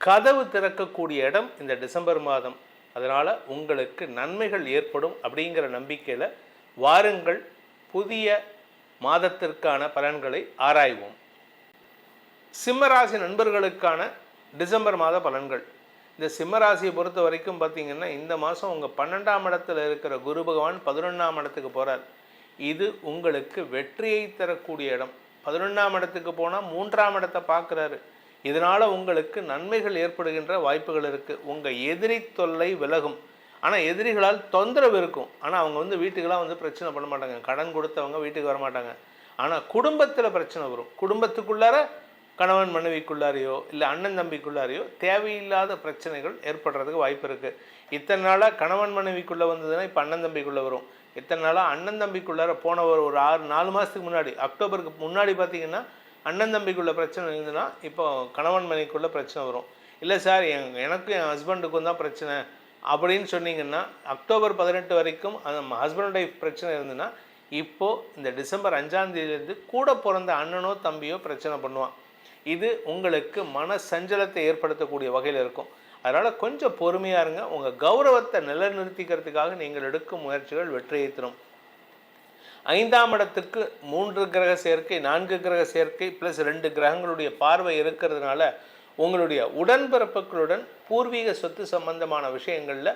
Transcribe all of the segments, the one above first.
கதவு திறக்கக்கூடிய இடம் இந்த டிசம்பர் மாதம். அதனால் உங்களுக்கு நன்மைகள் ஏற்படும் அப்படிங்கிற நம்பிக்கையில் வாருங்கள். புதிய மாதத்திற்கான பலன்களை ஆராய்வோம். சிம்மராசி நண்பர்களுக்கான டிசம்பர் மாத பலன்கள். இந்த சிம்மராசியை பொறுத்த வரைக்கும் பார்த்தீங்கன்னா இந்த மாதம் உங்கள் பன்னெண்டாம் இடத்துல இருக்கிற குரு பகவான் பதினொன்றாம் இடத்துக்கு போகிறார் இது உங்களுக்கு வெற்றியை தரக்கூடிய இடம். பதினொன்றாம் இடத்துக்கு போனால் மூன்றாம் இடத்தை பார்க்குறாரு இதனால் உங்களுக்கு நன்மைகள் ஏற்படுகின்ற வாய்ப்புகள் இருக்குது உங்கள் எதிரி தொல்லை விலகும். ஆனால் எதிரிகளால் தொந்தரவு இருக்கும். ஆனால் அவங்க வந்து வீட்டுக்கெல்லாம் வந்து பிரச்சனை பண்ண மாட்டாங்க. கடன் கொடுத்தவங்க வீட்டுக்கு வர மாட்டாங்க. ஆனால் குடும்பத்தில் பிரச்சனை வரும். குடும்பத்துக்குள்ளார கணவன் மனைவிக்குள்ளாரையோ இல்லை அண்ணன் தம்பிக்குள்ளாரையோ தேவையில்லாத பிரச்சனைகள் ஏற்படுறதுக்கு வாய்ப்பு இருக்குது இத்தனை நாளாக கணவன் மனைவிக்குள்ளே வந்ததுன்னா இப்போ அண்ணன் தம்பிக்குள்ளே வரும். இத்தனை நாளாக அண்ணன் தம்பிக்குள்ளார போன ஒரு ஒரு ஆறு நாலு மாதத்துக்கு முன்னாடி அக்டோபருக்கு முன்னாடி பார்த்தீங்கன்னா அண்ணன் தம்பிக்குள்ள பிரச்சனை இருந்ததுன்னா இப்போ கணவன் மனைவிக்குள்ள பிரச்சனை வரும். இல்லை சார் எனக்கும் என் ஹஸ்பண்டுக்கும் தான் பிரச்சனை. அப்படின்னு சொன்னீங்கன்னா அக்டோபர் பதினெட்டு வரைக்கும் அந்த ஹஸ்பண்ட் பிரச்சனை இருந்ததுன்னா இப்போது இந்த டிசம்பர் அஞ்சாந்தேதியிலேருந்து கூட பிறந்த அண்ணனோ தம்பியோ பிரச்சனை பண்ணுவான். இது உங்களுக்கு மன சஞ்சலத்தை ஏற்படுத்தக்கூடிய வகையில் இருக்கும். அதனால் கொஞ்சம் பொறுமையாக இருங்க. உங்கள் கௌரவத்தை நிலைநிறுத்திக்கிறதுக்காக நீங்கள் எடுக்கும் முயற்சிகள் வெற்றியை தரும். ஐந்தாம் இடத்துக்கு மூன்று கிரக சேர்க்கை நான்கு கிரக சேர்க்கை ப்ளஸ் ரெண்டு கிரகங்களுடைய பார்வை இருக்கிறதுனால உங்களுடைய உடன்பிறப்புகளுடன் பூர்வீக சொத்து சம்பந்தமான விஷயங்களில்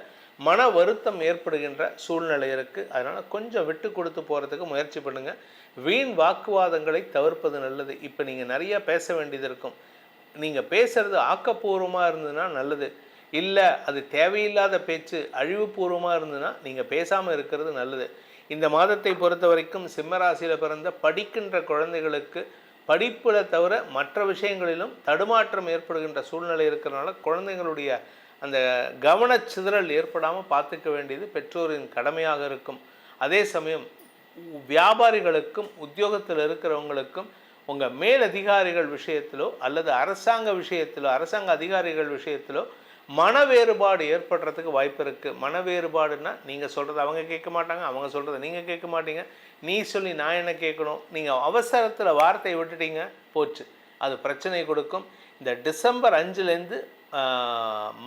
மன வருத்தம் ஏற்படுகின்ற சூழ்நிலை இருக்குது அதனால் கொஞ்சம் விட்டு கொடுத்து போகிறதுக்கு முயற்சி பண்ணுங்கள் வீண் வாக்குவாதங்களை தவிர்ப்பது நல்லது. இப்போ நீங்கள் நிறையா பேச வேண்டியது இருக்கும். நீங்கள் பேசுகிறது ஆக்கப்பூர்வமாக இருந்ததுன்னா நல்லது. இல்லை அது தேவையில்லாத பேச்சு அழிவுபூர்வமாக இருந்ததுன்னா நீங்கள் பேசாமல் இருக்கிறது நல்லது. இந்த மாதத்தை பொறுத்த வரைக்கும் சிம்மராசியில் பிறந்த படிக்கின்ற குழந்தைகளுக்கு படிப்பில் தவிர மற்ற விஷயங்களிலும் தடுமாற்றம் ஏற்படுகின்ற சூழ்நிலை இருக்கிறனால குழந்தைங்களுடைய அந்த கவனச்சிதறல் ஏற்படாமல் பார்த்துக்க வேண்டியது பெற்றோரின் கடமையாக இருக்கும். அதே சமயம் வியாபாரிகளுக்கும் உத்தியோகத்தில் இருக்கிறவங்களுக்கும் உங்கள் மேலதிகாரிகள் விஷயத்திலோ அல்லது அரசாங்க விஷயத்திலோ அரசாங்க அதிகாரிகள் விஷயத்திலோ மன வேறுபாடு ஏற்படுறதுக்கு வாய்ப்பு இருக்குது மன வேறுபாடுன்னா நீங்கள் சொல்கிறத அவங்க கேட்க மாட்டாங்க அவங்க சொல்கிறத நீங்கள் கேட்க மாட்டீங்க. நீ சொல்லி நான் என்ன கேட்கணும்? நீங்கள் அவசரத்தில் வார்த்தையை விட்டுட்டீங்க போச்சு. அது பிரச்சனை கொடுக்கும். இந்த டிசம்பர் அஞ்சுலேருந்து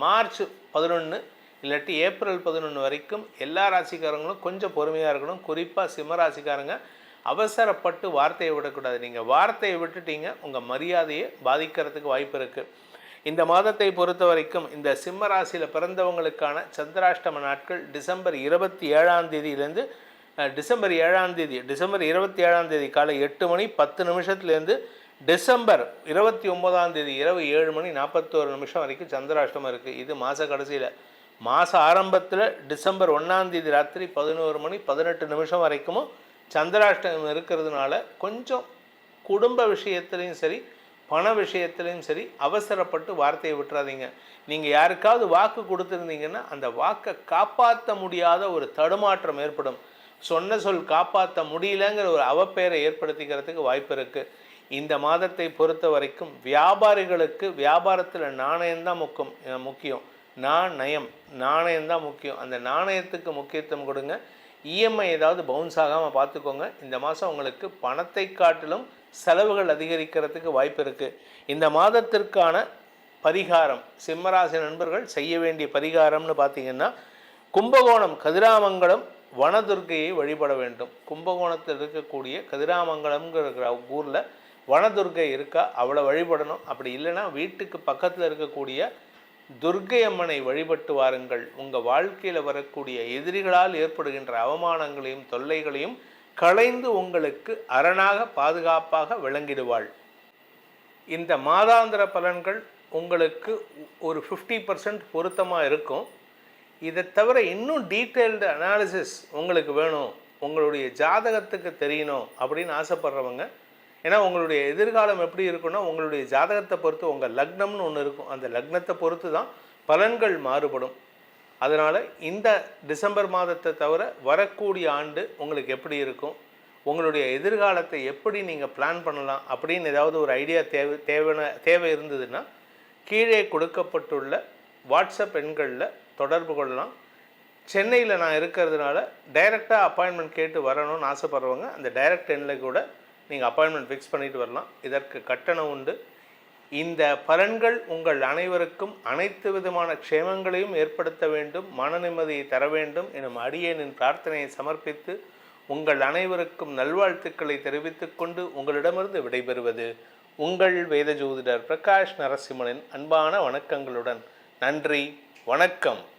மார்ச் பதினொன்று இல்லாட்டி ஏப்ரல் பதினொன்று வரைக்கும் எல்லா ராசிக்காரங்களும் கொஞ்சம் பொறுமையாக இருக்கணும். குறிப்பாக சிம்ம ராசிக்காரங்க அவசரப்பட்டு வார்த்தையை விடக்கூடாது. நீங்கள் வார்த்தையை விட்டுட்டீங்க உங்கள் மரியாதையை பாதிக்கிறதுக்கு வாய்ப்பு இருக்குது இந்த மாதத்தை பொறுத்த வரைக்கும் இந்த சிம்ம ராசியில் பிறந்தவங்களுக்கான சந்திராஷ்டம நாட்கள் டிசம்பர் இருபத்தி ஏழாம் தேதியிலேருந்து டிசம்பர் ஏழாம் தேதி டிசம்பர் இருபத்தி ஏழாம் தேதி காலை எட்டு மணி பத்து நிமிஷத்துலேருந்து டிசம்பர் இருபத்தி ஒன்பதாம் தேதி இரவு ஏழு மணி நாற்பத்தோரு நிமிஷம் வரைக்கும் சந்திராஷ்டமம் இருக்குது இது மாத கடைசியில். மாத ஆரம்பத்தில் டிசம்பர் ஒன்றாம் தேதி ராத்திரி பதினோரு மணி பதினெட்டு நிமிஷம் வரைக்கும் சந்திராஷ்டமம் இருக்கிறதுனால கொஞ்சம் குடும்ப விஷயத்துலேயும் சரி பண விஷயத்துலையும் சரி அவசரப்பட்டு வார்த்தையை விட்டுறாதீங்க. நீங்கள் யாருக்காவது வாக்கு கொடுத்துருந்தீங்கன்னா அந்த வாக்கை காப்பாற்ற முடியாத ஒரு தடுமாற்றம் ஏற்படும். சொன்ன சொல் காப்பாற்ற முடியலங்கிற ஒரு அவப்பெயரை ஏற்படுத்திக்கிறதுக்கு வாய்ப்பு இருக்குது இந்த மாதத்தை பொறுத்த வரைக்கும் வியாபாரிகளுக்கு வியாபாரத்தில் நாணயம்தான் முக்கம் முக்கியம். நாணயம் நாணயம்தான் முக்கியம். அந்த நாணயத்துக்கு முக்கியத்துவம் கொடுங்க. இஎம்ஐ ஏதாவது பவுன்ஸ் ஆகாமல் பார்த்துக்கோங்க. இந்த மாதம் உங்களுக்கு பணத்தை காட்டிலும் செலவுகள் அதிகரிக்கிறதுக்கு வாய்ப்பு இருக்குது இந்த மாதத்திற்கான பரிகாரம் சிம்மராசி நண்பர்கள் செய்ய வேண்டிய பரிகாரம்னு பார்த்தீங்கன்னா கும்பகோணம் கதிராமங்கலம் வனதுர்கையை வழிபட வேண்டும். கும்பகோணத்தில் இருக்கக்கூடிய கதிராமங்கலம்ங்கிற ஊரில் வனதுர்கை இருக்கா அவளை வழிபடணும். அப்படி இல்லைன்னா வீட்டுக்கு பக்கத்தில் இருக்கக்கூடிய துர்கை அம்மனை வழிபட்டு வாருங்கள். உங்கள் வாழ்க்கையில் வரக்கூடிய எதிரிகளால் ஏற்படுகின்ற அவமானங்களையும் தொல்லைகளையும் களைந்து உங்களுக்கு அரணாக பாதுகாப்பாக விளங்கிடுவாள். இந்த மாதாந்திர பலன்கள் உங்களுக்கு ஒரு ஃபிஃப்டி பர்சன்ட் பொருத்தமாக இருக்கும். இதை தவிர இன்னும் டீட்டெயில்டு அனாலிசிஸ் உங்களுக்கு வேணும். உங்களுடைய ஜாதகத்துக்கு தெரியணும் அப்படின்னு ஆசைப்படுறவங்க ஏன்னா உங்களுடைய எதிர்காலம் எப்படி இருக்குன்னா உங்களுடைய ஜாதகத்தை பொறுத்து உங்கள் லக்னம்னு ஒன்று இருக்கும். அந்த லக்னத்தை பொறுத்து தான் பலன்கள் மாறுபடும். அதனால் இந்த டிசம்பர் மாதத்தை தவிர வரக்கூடிய ஆண்டு உங்களுக்கு எப்படி இருக்கும்? உங்களுடைய எதிர்காலத்தை எப்படி நீங்கள் பிளான் பண்ணலாம்? அப்படின்னு ஏதாவது ஒரு ஐடியா தேவை தேவையான தேவை இருந்ததுன்னா கீழே கொடுக்கப்பட்டுள்ள வாட்ஸ்அப் எண்களில் தொடர்பு கொள்ளலாம். சென்னையில் நான் இருக்கிறதுனால டைரெக்டாக அப்பாயின்மெண்ட் கேட்டு வரணும்னு ஆசைப்பட்றவங்க அந்த டைரக்ட் எண்ணில் கூட நீங்கள் அப்பாயின்மெண்ட் ஃபிக்ஸ் பண்ணிட்டு வரலாம். இதற்கு கட்டணம் உண்டு. இந்த பலன்கள் உங்கள் அனைவருக்கும் அனைத்து விதமான க்ஷேமங்களையும் ஏற்படுத்த வேண்டும் மன நிம்மதியை தர வேண்டும் எனும் அடியேனின் பிரார்த்தனையை சமர்ப்பித்து உங்கள் அனைவருக்கும் நல்வாழ்த்துக்களை தெரிவித்துக் கொண்டு உங்களிடமிருந்து விடைபெறுவது உங்கள் வேத ஜோதிடர் பிரகாஷ் நரசிம்மனின் அன்பான வணக்கங்களுடன். நன்றி வணக்கம்.